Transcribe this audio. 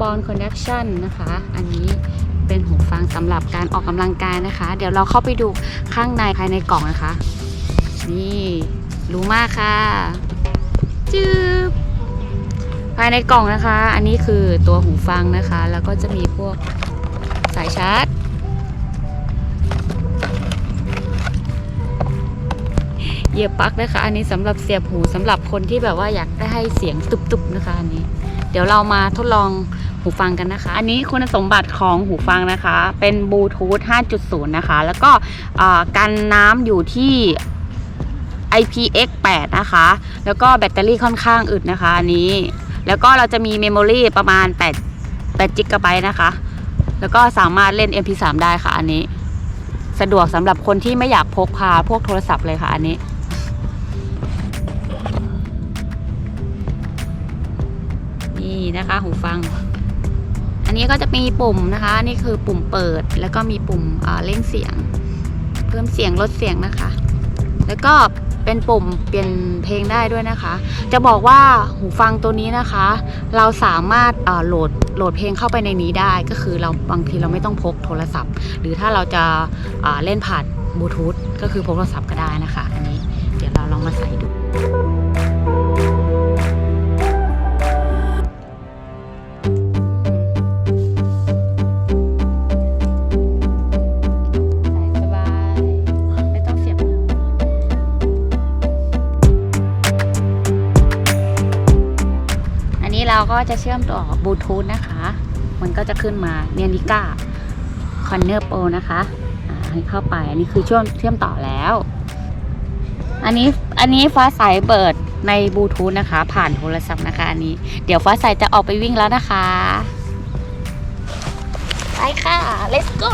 Beyond Connection นะคะ อันนี้เป็นหูฟังสำหรับการออกกำลังกายนะคะ เดี๋ยวเราเข้าไปดูข้างในภายในกล่องนะคะ นี่รู้มากค่ะจืบภายในกล่องนะคะ อันนี้คือตัวหูฟังนะคะ แล้วก็จะมีพวกสายชาร์จ เหยียบปลั๊กนะคะ อันนี้สำหรับเสียบหูสำหรับคนที่แบบว่าอยากได้ให้เสียงตุบๆนะคะอันนี้ เดี๋ยวเรามาทดลอง หูฟังกันนะคะ อันนี้คุณสมบัติของหูฟังนะคะ เป็นบลูทูธ 5.0 นะคะ แล้วก็กันน้ำอยู่ที่ IPX8 นะคะ แล้วก็แบตเตอรี่ค่อนข้างอึดนะคะอันนี้ แล้วก็เราจะมีเมมโมรีประมาณ8 8 g b นะคะ แล้วก็สามารถเล่น MP3 ได้ค่ะอันนี้ สะดวกสำหรับคนที่ไม่อยากพกพาพวกโทรศัพท์เลยค่ะอันนี้นี่นะคะหูฟัง นนี้ก็จะมีปุ่มนะคะ นี่คือปุ่มเปิด แล้วก็มีปุ่มเร่งเสียง เพิ่มเสียงลดเสียงนะคะ แล้วก็เป็นปุ่มเปลี่ยนเพลงได้ด้วยนะคะ จะบอกว่าหูฟังตัวนี้นะคะ เราสามารถโหลดโหลดเพลงเข้าไปในนี้ได้ ก็คือเราบางทีเราไม่ต้องพกโทรศัพท์ หรือถ้าเราจะเล่นผ่านบลูทูธก็คือพกโทรศัพท์ก็ได้นะคะ อันนี้เดี๋ยวเราลองมาใส่ดู เราก็จะเชื่อมต่อบลูทูธนะคะ มันก็จะขึ้นมาเนียนิก้าคอนเนอร์โปนะคะให้เข้าไป อันนี้คือเชื่อมเชื่อมต่อแล้ว อันนี้อันนี้ฟ้าใสเปิดในบลูทูธนะคะ ผ่านโทรศัพท์นะคะอันนี้ เดี๋ยวฟ้าใสจะออกไปวิ่งแล้วนะคะ ไปค่ะ let's go